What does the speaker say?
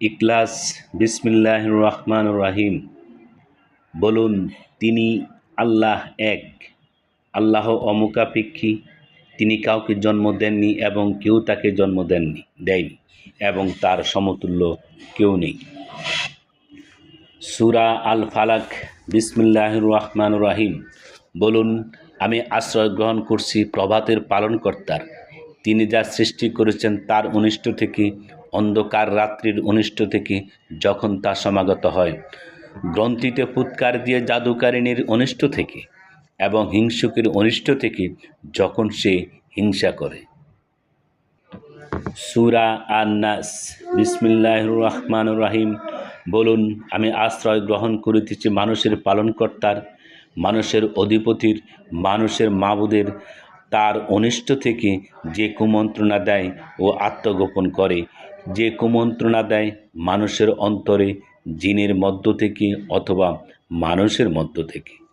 ইকলাস বিসমিল্লাহ রহমান রাহিম। বলুন, তিনি আল্লাহ এক, আল্লাহ অমুকাপেক্ষী। তিনি কাউকে জন্ম দেননি এবং কেউ তাকে জন্ম দেননি, দেয়নি এবং তার সমতুল্য কেউ নেই। সুরা আল ফালাক বিসমিল্লাহ রহমান রাহিম। বলুন, আমি আশ্রয় গ্রহণ করছি প্রভাতের পালনকর্তার। তিনি যা সৃষ্টি করেছেন তার অনিষ্ট থেকে অন্ধকার রাত্রির অনিষ্ট থেকে যখন তা সমাগত হয়, গ্রন্থিতে ফুৎকার দিয়ে জাদুকারিণীর অনিষ্ট থেকে এবং হিংসুকের অনিষ্ট থেকে যখন সে হিংসা করে। সুরা আন্নাস বিসমিল্লাহ রহমান রাহিম বলুন, আমি আশ্রয় গ্রহণ করিতেছি মানুষের পালনকর্তার, মানুষের অধিপতির, মানুষের মাবুদের, তার অনিষ্ট থেকে যে কুমন্ত্রণা দেয় ও আত্মগোপন করে। যে কুমন্ত্রণা দেয় মানুষের অন্তরে জিনের মধ্য থেকে অথবা মানুষের মধ্য থেকে।